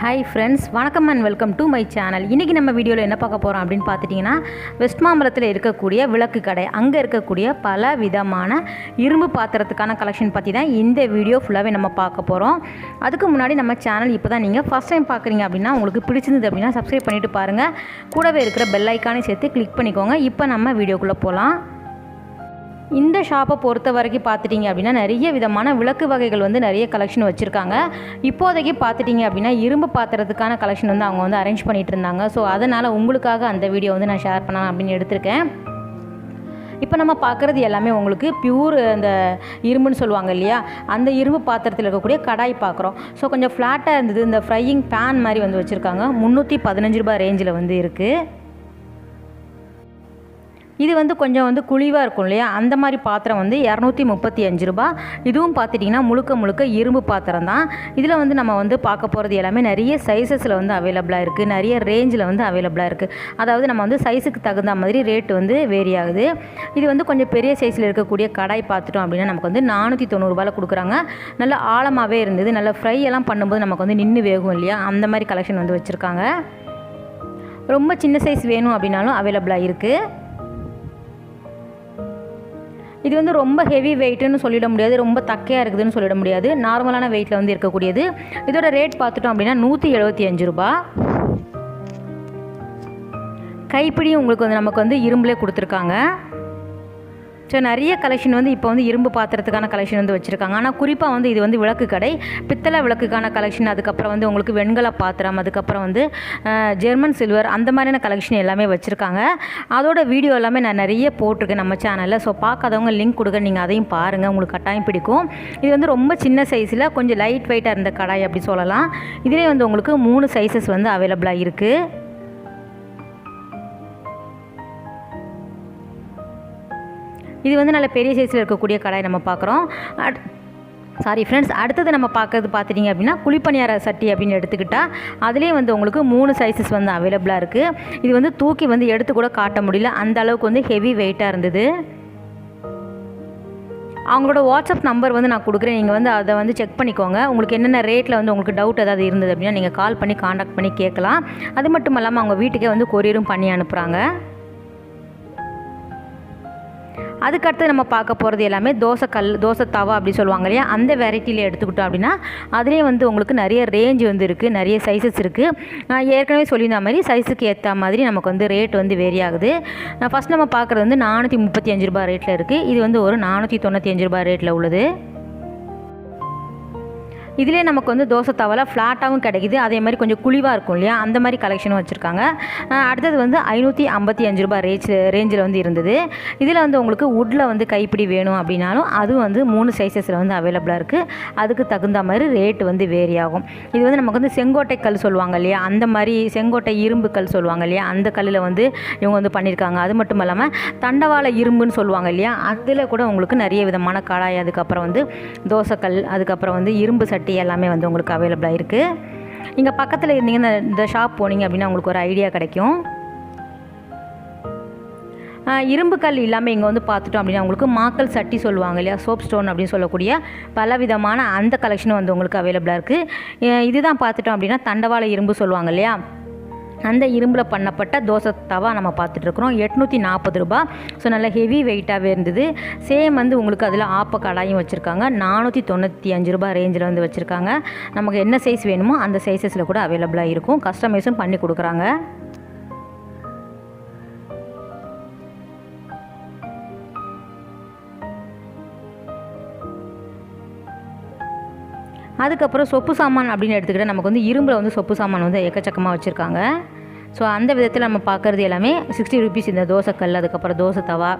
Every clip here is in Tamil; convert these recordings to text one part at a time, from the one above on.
ஹாய் ஃப்ரெண்ட்ஸ் வணக்கம் and welcome to my channel இன்றைக்கி நம்ம வீடியோவில் என்ன பார்க்க போகிறோம் அப்படின்னு பார்த்துட்டிங்கன்னா வெஸ்ட் மாம்பலத்தில் இருக்கக்கூடிய விளக்கு கடை. அங்கே இருக்கக்கூடிய பல விதமான இரும்பு பாத்திரத்துக்கான கலெக்ஷன் பற்றி தான் இந்த வீடியோ ஃபுல்லாகவே நம்ம பார்க்க போகிறோம் அதுக்கு முன்னாடி நம்ம சேனல் இப்போ தான் நீங்கள் ஃபஸ்ட் டைம் பார்க்குறீங்க அப்படின்னா உங்களுக்கு பிடிச்சிருந்தது அப்படின்னா சப்ஸ்கிரைப் பண்ணிவிட்டு பாருங்கள் கூடவே இருக்கிற பெல் ஐக்கானே சேர்த்து கிளிக் பண்ணிக்கோங்க. இப்போ நம்ம வீடியோக்குள்ளே போகலாம் இந்த ஷாப்பை பொறுத்த வரைக்கும் பார்த்துட்டிங்க அப்படின்னா நிறைய விதமான விளக்கு வகைகள் வந்து நிறைய கலெக்ஷன் வச்சுருக்காங்க. இப்போதைக்கு பார்த்துட்டிங்க அப்படின்னா இரும்பு பாத்திரத்துக்கான கலெக்ஷன் வந்து அவங்க வந்து அரேஞ்ச் பண்ணிகிட்டு இருந்தாங்க. ஸோ அதனால் உங்களுக்காக அந்த வீடியோ வந்து நான் ஷேர் பண்ணலாம் அப்படின்னு எடுத்திருக்கேன். இப்போ நம்ம பார்க்குறது எல்லாமே உங்களுக்கு பியூர் அந்த இரும்புன்னு சொல்லுவாங்க இல்லையா? அந்த இரும்பு பாத்திரத்தில் இருக்கக்கூடிய கடாய் பார்க்குறோம். ஸோ கொஞ்சம் ஃப்ளாட்டாக இருந்தது. இந்த ஃப்ரையிங் பேன் மாதிரி வந்து வச்சுருக்காங்க. முந்நூற்றி பதினஞ்சு ரூபாய் ரேஞ்சில் வந்து இருக்குது இது வந்து கொஞ்சம் வந்து குழிவாக இருக்கும் இல்லையா? அந்த மாதிரி பாத்திரம் வந்து இரநூத்தி முப்பத்தி அஞ்சு ரூபா. இதுவும் பார்த்துட்டிங்கன்னா முழுக்க முழுக்க இரும்பு பாத்திரம் தான். இதில் வந்து நம்ம வந்து பார்க்க போகிறது எல்லாமே நிறைய சைஸஸில் வந்து அவைலபிளாக இருக்குது நிறைய ரேஞ்சில் வந்து அவைலபிளாக இருக்குது அதாவது நம்ம வந்து சைஸுக்கு தகுந்த மாதிரி ரேட் வந்து வேரி ஆகுது. இது வந்து கொஞ்சம் பெரிய சைஸில் இருக்கக்கூடிய கடாய் பார்த்துட்டோம் அப்படின்னா நமக்கு வந்து நானூற்றி தொண்ணூறுபாயில் கொடுக்குறாங்க. நல்ல ஆழமாகவே இருந்தது. நல்ல ஃப்ரை எல்லாம் பண்ணும்போது நமக்கு வந்து நின்று வேகும் இல்லையா? அந்த மாதிரி கலெக்ஷன் வந்து வச்சுருக்காங்க. ரொம்ப சின்ன சைஸ் வேணும் அப்படின்னாலும் அவைலபிளாக இருக்குது இது வந்து ரொம்ப ஹெவி வெயிட்டுன்னு சொல்லிட முடியாது ரொம்ப தக்கையாக இருக்குதுன்னு சொல்லிட முடியாது. நார்மலான வெயிட்டில் வந்து இருக்கக்கூடியது. இதோட ரேட் பார்த்துட்டோம் அப்படின்னா நூற்றி எழுபத்தி அஞ்சு ரூபா. கைப்பிடியும் உங்களுக்கு வந்து நமக்கு வந்து இரும்புலே கொடுத்துருக்காங்க. ஸோ நிறைய கலெக்ஷன் வந்து இப்போ வந்து இரும்பு பாத்திரத்துக்கான கலெக்ஷன் வந்து வச்சுருக்காங்க. ஆனால் குறிப்பாக வந்து இது வந்து விளக்கு கடை. பித்தளை விளக்குக்கான கலெக்ஷன் அதுக்கப்புறம் வந்து உங்களுக்கு வெண்கல பாத்திரம் அதுக்கப்புறம் வந்து ஜெர்மன் சில்வர் அந்த மாதிரியான கலெக்ஷன் எல்லாமே வச்சுருக்காங்க. அதோட வீடியோ எல்லாமே நான் நிறைய போட்டிருக்கேன் நம்ம சேனலில் ஸோ பார்க்காதவங்க லிங்க் கொடுக்க நீங்கள் அதையும் பாருங்கள் உங்களுக்கு கட்டாயம் பிடிக்கும். இது வந்து ரொம்ப சின்ன சைஸில் கொஞ்சம் லைட் வெயிட்டாக இருந்த கடாய் அப்படி சொல்லலாம். இதிலே வந்து உங்களுக்கு மூணு சைஸஸ் வந்து அவைலபிளாக இருக்குது இது வந்து நல்ல பெரிய சைஸில் இருக்கக்கூடிய கடாய் நம்ம பார்க்குறோம். அட் சாரி ஃப்ரெண்ட்ஸ் அடுத்தது நம்ம பார்க்கறது பார்த்துட்டிங்க அப்படின்னா குழிப்பணியார சட்டி அப்படின்னு எடுத்துக்கிட்டால் அதுலேயே வந்து உங்களுக்கு மூணு சைஸஸ் வந்து அவைலபிளாக இருக்குது இது வந்து தூக்கி வந்து எடுத்து கூட காட்ட முடியல. அந்த அளவுக்கு வந்து ஹெவி வெயிட்டாக இருந்தது. அவங்களோட வாட்ஸ்அப் நம்பர் வந்து நான் கொடுக்குறேன். நீங்கள் வந்து அதை வந்து செக் பண்ணிக்கோங்க. உங்களுக்கு என்னென்ன ரேட்டில் வந்து உங்களுக்கு டவுட் ஏதாவது இருந்தது அப்படின்னா நீங்கள் கால் பண்ணி காண்டாக்ட் பண்ணி கேட்கலாம். அது மட்டும் இல்லாமல் அவங்க வீட்டுக்கே வந்து கொரியரும் பண்ணி அனுப்புகிறாங்க அதுக்கடுத்து நம்ம பார்க்க போகிறது எல்லாமே தோசை கல் தோசை தவா அப்படி சொல்லுவாங்க இல்லையா? அந்த வெரைட்டியில் எடுத்துக்கிட்டோம் அப்படின்னா அதுலேயே வந்து உங்களுக்கு நிறைய ரேஞ்ச் வந்து இருக்குது நிறைய சைஸஸ் இருக்குது நான் ஏற்கனவே சொல்லியிருந்த மாதிரி சைஸுக்கு ஏற்ற மாதிரி நமக்கு வந்து ரேட் வந்து வேரி ஆகுது. ஃபஸ்ட் நம்ம பார்க்குறது வந்து நானூற்றி முப்பத்தி அஞ்சு ரூபாய் ரேட்டில் இருக்குது இது வந்து ஒரு நானூற்றி தொண்ணூற்றி அஞ்சு ரூபாய் ரேட்டில் உள்ளது. இதிலே நமக்கு வந்து தோசை தவலை ஃப்ளாட்டாகவும் கிடைக்குது. அதே மாதிரி கொஞ்சம் குழிவாக இருக்கும் இல்லையா? அந்த மாதிரி கலெக்ஷனும் வச்சுருக்காங்க. அடுத்தது வந்து ஐநூற்றி ஐம்பத்தி அஞ்சு ரூபாய் ரேஞ்ச் ரேஞ்சில் வந்து இருந்தது. இதில் வந்து உங்களுக்கு வுட்டில் வந்து கைப்பிடி வேணும் அப்படின்னாலும் அதுவும் வந்து மூணு சைஸஸில் வந்து அவைலபிளாக இருக்குது அதுக்கு தகுந்த மாதிரி ரேட் வந்து வேரி ஆகும். இது வந்து நமக்கு வந்து செங்கோட்டை கல் சொல்லுவாங்க இல்லையா? அந்த மாதிரி செங்கோட்டை இரும்பு கல் சொல்லுவாங்க இல்லையா? அந்த கல்லில் வந்து இவங்க வந்து பண்ணியிருக்காங்க அது மட்டும் இல்லாமல் தண்டவாள இரும்புன்னு சொல்லுவாங்க இல்லையா? அதில் கூட உங்களுக்கு நிறைய விதமான கடாய் அதுக்கப்புறம் வந்து தோசைக்கல் அதுக்கப்புறம் வந்து இரும்பு சட்டி எல்லாமே வந்து உங்களுக்கு அவைலபிளாக இருக்குது இங்கே பக்கத்தில் இருந்தீங்கன்னா இந்த ஷாப் போனீங்க அப்படின்னா உங்களுக்கு ஒரு ஐடியா கிடைக்கும். இரும்புக்கல் இரும்பு கல் இல்லாமல் இங்கே வந்து பார்த்துட்டோம் அப்படின்னா உங்களுக்கு மாக்கல் சட்டி சொல்லுவாங்க இல்லையா? சோப் ஸ்டோன் அப்படின்னு சொல்லக்கூடிய பல விதமான அந்த கலெக்ஷனும் வந்து உங்களுக்கு அவைலபிளாக இருக்குது இதுதான் பார்த்துட்டோம் அப்படின்னா தண்டவாள இரும்பு சொல்லுவாங்க இல்லையா? அந்த இரும்பில் பண்ணப்பட்ட தோசை தவா நம்ம பார்த்துட்ருக்குறோம் எட்நூற்றி நாற்பது ரூபா. ஸோ நல்லா ஹெவி வெயிட்டாகவே இருந்தது. சேம் வந்து உங்களுக்கு அதில் ஆப்ப கடாயும் வச்சுருக்காங்க. நானூற்றி தொண்ணூற்றி அஞ்சு ரூபா ரேஞ்சில் வந்து வச்சுருக்காங்க. நமக்கு என்ன சைஸ் வேணுமோ அந்த சைஸஸில் கூட அவைலபிளாக இருக்கும். கஸ்டமைஸும் பண்ணி கொடுக்குறாங்க. அதுக்கப்புறம் சொப்பு சாமான் அப்படின்னு எடுத்துக்கிட்டால் நமக்கு வந்து இரும்பில் வந்து சொப்பு சாமான் வந்து எக்கச்சக்கமாக வச்சுருக்காங்க. ஸோ அந்த விதத்தில் நம்ம பார்க்குறது எல்லாமே சிக்ஸ்டி ருபீஸ் இந்த தோசைக்கல் அதுக்கப்புறம் தோசை தவா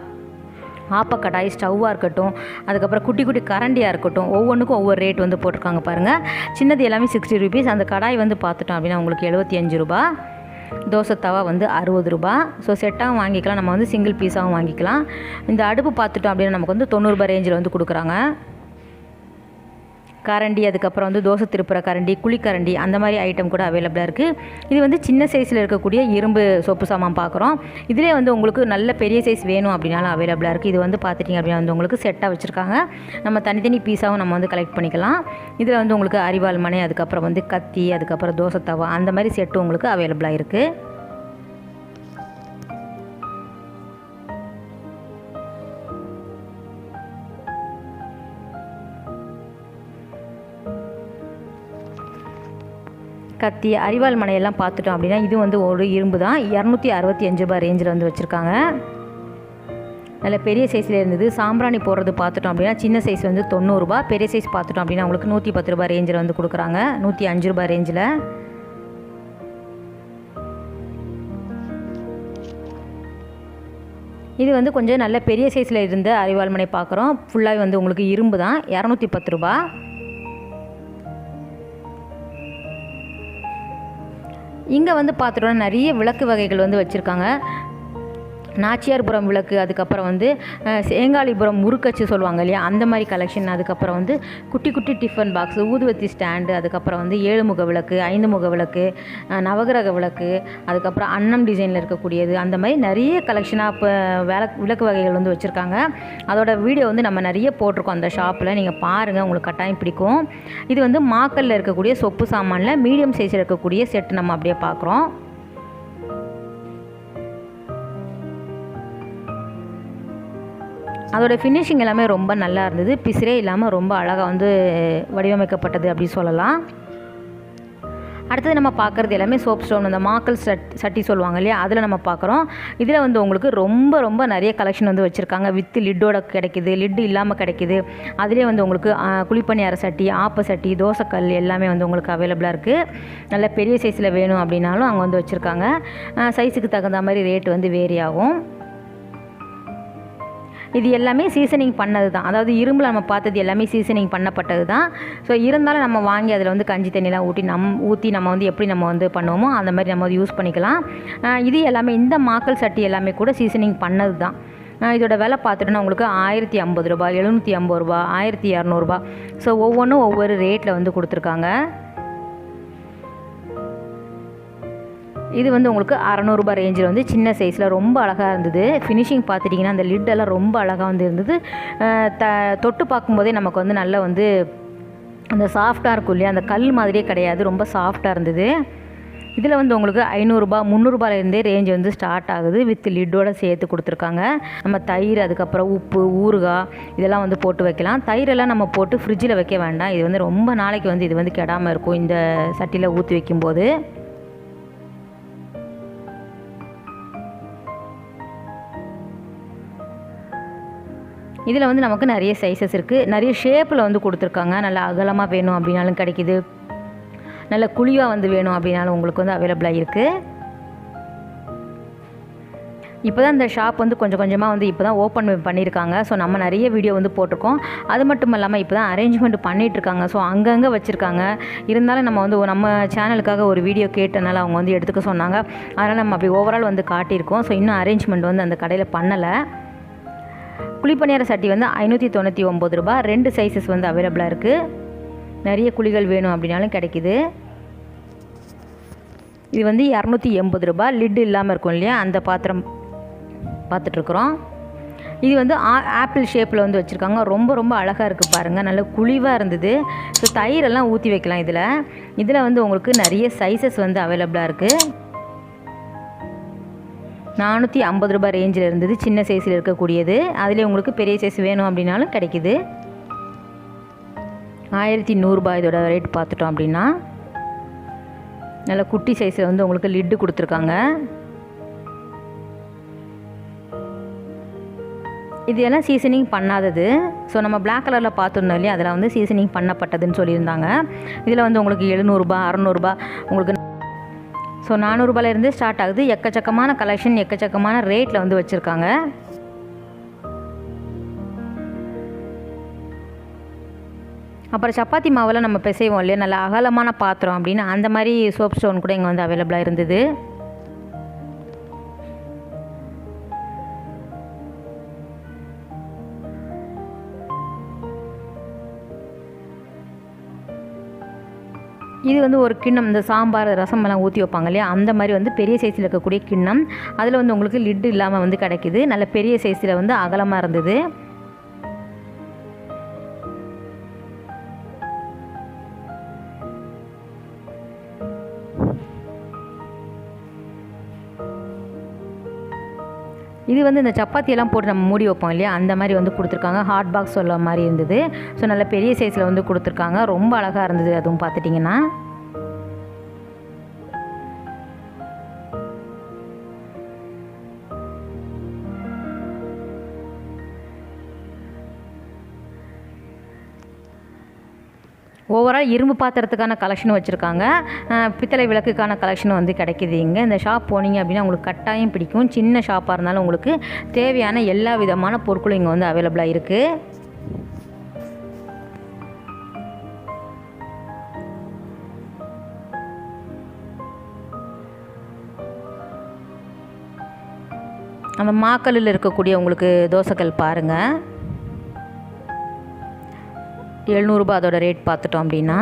ஆப்பக்கடாய் ஸ்டவ்வாக இருக்கட்டும் அதுக்கப்புறம் குட்டி குட்டி கரண்டியாக இருக்கட்டும் ஒவ்வொன்றுக்கும் ஒவ்வொரு ரேட் வந்து போட்டிருக்காங்க பாருங்கள் சின்னது எல்லாமே சிக்ஸ்டி ருபீஸ் அந்த கடாய் வந்து பார்த்துட்டோம் அப்படின்னா உங்களுக்கு எழுபத்தி அஞ்சு ரூபா. தோசை தவா வந்து அறுபது ரூபா. ஸோ செட்டாகவும் வாங்கிக்கலாம். நம்ம வந்து சிங்கிள் பீஸாகவும் வாங்கிக்கலாம். இந்த அடுப்பு பார்த்துட்டோம் அப்படின்னா நமக்கு வந்து தொண்ணூறுபா ரேஞ்சில் வந்து கொடுக்குறாங்க. கரண்டி அதுக்கப்புறம் வந்து தோசை திருப்புற கரண்டி குழிக்கரண்டி அந்த மாதிரி ஐட்டம் கூட அவைலபிளாக இருக்குது இது வந்து சின்ன சைஸில் இருக்கக்கூடிய இரும்பு சொப்பு சாமான் பார்க்குறோம் இதிலே வந்து உங்களுக்கு நல்ல பெரிய சைஸ் வேணும் அப்படின்னாலும் அவைலபிளாக இருக்குது இது வந்து பார்த்துட்டிங்க அப்படின்னா வந்து உங்களுக்கு செட்டாக வச்சுருக்காங்க. நம்ம தனித்தனி பீஸாகவும் நம்ம வந்து கலெக்ட் பண்ணிக்கலாம். இதில் வந்து உங்களுக்கு அரிவாள் மனை அதுக்கப்புறம் வந்து கத்தி அதுக்கப்புறம் தோசை தவா அந்த மாதிரி செட்டும் உங்களுக்கு அவைலபிளாக இருக்குது கத்தி அரிவாள் மனையெல்லாம் பார்த்துட்டோம் அப்படின்னா இது வந்து ஒரு இரும்பு தான். இரநூத்தி அறுபத்தி அஞ்சு ரூபாய் ரேஞ்சில் வந்து வச்சுருக்காங்க. நல்ல பெரிய சைஸில் இருந்தது. சாம்பிராணி போடுறது பார்த்துட்டோம் அப்படின்னா சின்ன சைஸ் வந்து தொண்ணூறுரூபா பெரிய சைஸ் பார்த்துட்டோம் அப்படின்னா உங்களுக்கு நூற்றி பத்து ரூபாய் ரேஞ்சில் வந்து கொடுக்குறாங்க. நூற்றி அஞ்சு ரூபாய் ரேஞ்சில் இது வந்து கொஞ்சம் நல்ல பெரிய சைஸில் இருந்த அறிவாள்மனை பார்க்குறோம். ஃபுல்லாகவே வந்து உங்களுக்கு இரும்பு தான். இரநூத்தி பத்து ரூபா இங்கே வந்து பார்த்துட்டோன்னா நிறைய விளக்கு வகைகள் வந்து வச்சுருக்காங்க. நாச்சியார்புரம் விளக்கு அதுக்கப்புறம் வந்து சேங்காளிபுரம் சேங்காலிபுரம் முறுக்கச்சு சொல்லுவாங்க இல்லையா? அந்த மாதிரி கலெக்ஷன் அதுக்கப்புறம் வந்து குட்டி குட்டி டிஃபன் பாக்ஸ் ஊதுவத்தி ஸ்டாண்டு அதுக்கப்புறம் வந்து ஏழு முக விளக்கு ஐந்து முக விளக்கு நவகிரக விளக்கு அதுக்கப்புறம் அன்னம் டிசைனில் இருக்கக்கூடியது. அந்த மாதிரி நிறைய கலெக்ஷனாக இப்போ விளக்கு விளக்கு வகைகள் வந்து வச்சுருக்காங்க. அதோட வீடியோ வந்து நம்ம நிறைய போட்டிருக்கோம் அந்த ஷாப்பில் நீங்கள் பாருங்கள் உங்களுக்கு கட்டாயம் பிடிக்கும். இது வந்து மாக்கல்ல இருக்கக்கூடிய சொப்பு சாமானில் மீடியம் சைஸில் இருக்கக்கூடிய செட் நம்ம அப்படியே பார்க்குறோம் அதோட ஃபினிஷிங் எல்லாமே ரொம்ப நல்லா இருந்தது. பிசிறே இல்லாமல் ரொம்ப அழகாக வந்து வடிவமைக்கப்பட்டது அப்படி சொல்லலாம். அடுத்தது நம்ம பார்க்குறது எல்லாமே சோப் ஸ்டோன் அந்த மாக்கல் சட் சட்டி சொல்லுவாங்க இல்லையா? அதில் நம்ம பார்க்குறோம். இதில் வந்து உங்களுக்கு ரொம்ப ரொம்ப நிறைய கலெக்ஷன் வந்து வச்சுருக்காங்க. வித் லிட்டோட கிடைக்குது லிட்டு இல்லாமல் கிடைக்குது. அதிலே வந்து உங்களுக்கு குழிப்பணியார சட்டி ஆப்ப சட்டி தோசைக்கல் எல்லாமே வந்து உங்களுக்கு அவைலபிளாக இருக்குது நல்ல பெரிய சைஸில் வேணும் அப்படின்னாலும் அங்கே வந்து வச்சுருக்காங்க. சைஸுக்கு தகுந்த மாதிரி ரேட் வந்து வேரி ஆகும். இது எல்லாமே சீசனிங் பண்ணது தான் அதாவது இரும்பில் நம்ம பார்த்தது எல்லாமே சீசனிங் பண்ணப்பட்டது தான். ஸோ இருந்தாலும் நம்ம வாங்கி அதில் வந்து கஞ்சி தண்ணிலாம் ஊற்றி நம் ஊற்றி நம்ம வந்து எப்படி நம்ம வந்து பண்ணுவோமோ அந்த மாதிரி நம்ம வந்து யூஸ் பண்ணிக்கலாம். இது எல்லாமே இந்த மாக்கல் சட்டி எல்லாமே கூட சீசனிங் பண்ணது தான் இதோட விலை பார்த்துட்டோன்னா உங்களுக்கு ஆயிரத்தி ஐம்பது ரூபா எழுநூற்றி ஐம்பது ரூபா ஆயிரத்தி இரநூறுபா ஸோ ஒவ்வொன்றும் ஒவ்வொரு ரேட்டில் வந்து கொடுத்துருக்காங்க. இது வந்து உங்களுக்கு அறநூறுபா ரேஞ்சில் வந்து சின்ன சைஸில் ரொம்ப அழகாக இருந்தது. ஃபினிஷிங் பார்த்துட்டிங்கன்னா அந்த லிட்டெல்லாம் ரொம்ப அழகாக வந்து இருந்தது. த தொட்டு பார்க்கும்போதே நமக்கு வந்து நல்லா வந்து அந்த சாஃப்டாக இருக்கும் இல்லையா? அந்த கல் மாதிரியே கிடையாது. ரொம்ப சாஃப்டாக இருந்தது. இதில் வந்து உங்களுக்கு ஐநூறுரூபா முந்நூறுபாலேருந்தே ரேஞ்ச் வந்து ஸ்டார்ட் ஆகுது. வித் லிட்டோட சேர்த்து கொடுத்துருக்காங்க. நம்ம தயிர் அதுக்கப்புறம் உப்பு ஊறுகாய் இதெல்லாம் வந்து போட்டு வைக்கலாம். தயிரெல்லாம் நம்ம போட்டு ஃப்ரிட்ஜில் வைக்க வேண்டாம். இது வந்து ரொம்ப நாளைக்கு வந்து இது வந்து கெடாமல் இருக்கும். இந்த சட்டியில் ஊற்றி வைக்கும்போது. இதில் வந்து நமக்கு நிறைய சைஸஸ் இருக்குது நிறைய ஷேப்பில் வந்து கொடுத்துருக்காங்க. நல்லா அகலமாக வேணும் அப்படின்னாலும் கிடைக்குது. நல்ல குழிவாக வந்து வேணும் அப்படின்னாலும் உங்களுக்கு வந்து அவைலபிளாக இருக்குது இப்போ தான் இந்த ஷாப் வந்து கொஞ்சம் கொஞ்சமாக வந்து இப்போ தான் ஓப்பன் பண்ணியிருக்காங்க ஸோ நம்ம நிறைய வீடியோ வந்து போட்டிருக்கோம். அது மட்டும் இல்லாமல் இப்போ தான் அரேஞ்ச்மெண்ட் பண்ணிகிட்ருக்காங்க ஸோ அங்கங்கே வச்சுருக்காங்க. இருந்தாலும் நம்ம வந்து நம்ம சேனலுக்காக ஒரு வீடியோ கேட்டனால அவங்க வந்து எடுத்துக்க சொன்னாங்க. அதனால் நம்ம அப்படி ஓவரால் வந்து காட்டியிருக்கோம். ஸோ இன்னும் அரேஞ்ச்மெண்ட் வந்து அந்த கடையில் பண்ணலை. குழிப்பணியார சட்டி வந்து ஐநூற்றி தொண்ணூற்றி ஒம்பது ரூபாய் ரெண்டு சைஸஸ் வந்து அவைலபிளாக இருக்குது நிறைய குழிகள் வேணும் அப்படின்னாலும் கிடைக்குது. இது வந்து இரநூத்தி எண்பது ரூபாய் லிட் இல்லாமல் இருக்கும் இல்லையா? அந்த பாத்திரம் பார்த்துட்ருக்குறோம். இது வந்து ஆ- ஆப்பிள் ஷேப்பில் வந்து வச்சுருக்காங்க. ரொம்ப ரொம்ப அழகாக இருக்குது பாருங்கள் நல்ல குழிவாக இருந்தது. ஸோ தயிரெல்லாம் ஊற்றி வைக்கலாம் இதில். இதில் வந்து உங்களுக்கு நிறைய சைஸஸ் வந்து அவைலபிளாக இருக்குது நானூற்றி ஐம்பது ரூபாய் ரேஞ்சில் இருந்தது. சின்ன சைஸில் இருக்கக்கூடியது. அதிலே உங்களுக்கு பெரிய சைஸ் வேணும் அப்படின்னாலும் கிடைக்குது. ஆயிரத்தி நூறுரூபா இதோட ரேட் பார்த்துட்டோம் அப்படின்னா நல்ல குட்டி சைஸில் வந்து உங்களுக்கு லிட்டு கொடுத்துருக்காங்க. இது எல்லாம் சீசனிங் பண்ணாதது. ஸோ நம்ம பிளாக் கலரில் பார்த்துருந்தோம் இல்லையா? அதில் வந்து சீசனிங் பண்ணப்பட்டதுன்னு சொல்லியிருந்தாங்க. இதில் வந்து உங்களுக்கு எழுநூறுபா அறநூறுபா உங்களுக்கு ஸோ நானூறுபாலேருந்து ஸ்டார்ட் ஆகுது. எக்கச்சக்கமான கலெக்ஷன் எக்கச்சக்கமான ரேட்டில் வந்து வச்சுருக்காங்க. அப்புறம் சப்பாத்தி மாவெல்லாம் நம்ம பிசைவோம் இல்லையா? நல்ல அகலமான பாத்திரம் அப்படின்னு அந்த மாதிரி சோப் ஸ்டோன் கூட இங்கே வந்து அவைலபிளாக இருந்தது. இது வந்து ஒரு கிண்ணம் இந்த சாம்பார் ரசம் எல்லாம் ஊற்றி வைப்பாங்க இல்லையா? அந்த மாதிரி வந்து பெரிய சைஸில் இருக்கக்கூடிய கிண்ணம். அதில் வந்து உங்களுக்கு லிட்டு இல்லாமல் வந்து கிடைக்குது. நல்ல பெரிய சைஸில் வந்து அகலமாக இருந்தது. இது வந்து இந்த சப்பாத்தியெல்லாம் போட்டு நம்ம மூடி வைப்போம் இல்லையா? அந்த மாதிரி வந்து கொடுத்துருக்காங்க. ஹாட் பாக்ஸ் சொல்ல மாதிரி இருந்தது. ஸோ நல்ல பெரிய சைஸில் வந்து கொடுத்துருக்காங்க. ரொம்ப அழகாக இருந்தது அதுவும் பார்த்துட்டிங்கன்னா. ஓவரால் இரும்பு பாத்திரத்துக்கான கலெக்ஷன் வச்சுருக்காங்க. பித்தளை விளக்குக்கான கலெக்ஷன் வந்து கிடைக்கிது இங்கே. இந்த ஷாப் போனீங்க அப்படின்னா உங்களுக்கு கட்டாயம் பிடிக்கும். சின்ன ஷாப்பாக இருந்தாலும் உங்களுக்கு தேவையான எல்லா விதமான பொருட்களும் இங்கே வந்து அவைலபிளாக இருக்குது அந்த மாக்கல்லில் இருக்கக்கூடிய உங்களுக்கு தோசைக்கல் பாருங்கள் எழுநூறுபா அதோட ரேட் பார்த்துட்டோம் அப்படின்னா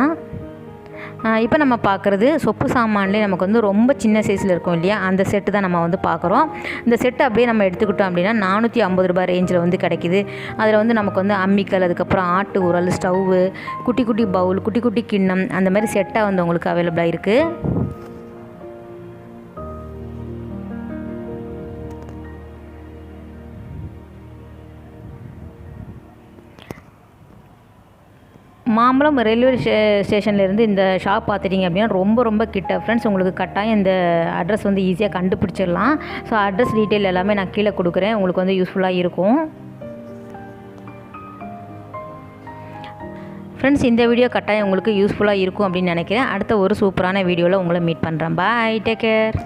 இப்போ நம்ம பார்க்குறது சொப்பு சாமான்லேயே நமக்கு வந்து ரொம்ப சின்ன சைஸில் இருக்கும் இல்லையா? அந்த செட்டு தான் நம்ம வந்து பார்க்குறோம். இந்த செட்டு அப்படியே நம்ம எடுத்துக்கிட்டோம் அப்படின்னா நானூற்றி ஐம்பது ரூபாய் ரேஞ்சில் வந்து கிடைக்கிது. அதில் வந்து நமக்கு வந்து அம்மிக்கல் அதுக்கப்புறம் ஆட்டு உரல் ஸ்டவ்வு குட்டி குட்டி பவுல் குட்டி குட்டி கிண்ணம் அந்த மாதிரி செட்டாக வந்து உங்களுக்கு அவைலபிளாக இருக்குது மாம்பழம் ரயில்வே ஸ்டே ஸ்டேஷன்லேருந்து இந்த ஷாப் பார்த்துட்டிங்க அப்படின்னா ரொம்ப ரொம்ப கிட்ட. ஃப்ரெண்ட்ஸ் உங்களுக்கு கட்டாயம் இந்த அட்ரஸ் வந்து ஈஸியாக கண்டுபிடிச்சிடலாம். ஸோ அட்ரஸ் டீட்டெயில் எல்லாமே நான் கீழே கொடுக்குறேன். உங்களுக்கு வந்து யூஸ்ஃபுல்லாக இருக்கும். ஃப்ரெண்ட்ஸ் இந்த வீடியோ கட்டாயம் உங்களுக்கு யூஸ்ஃபுல்லாக இருக்கும் அப்படின்னு நினைக்கிறேன். அடுத்த ஒரு சூப்பரான வீடியோவில் உங்களை மீட் பண்ணுறேன் பாய் டேக் கேர்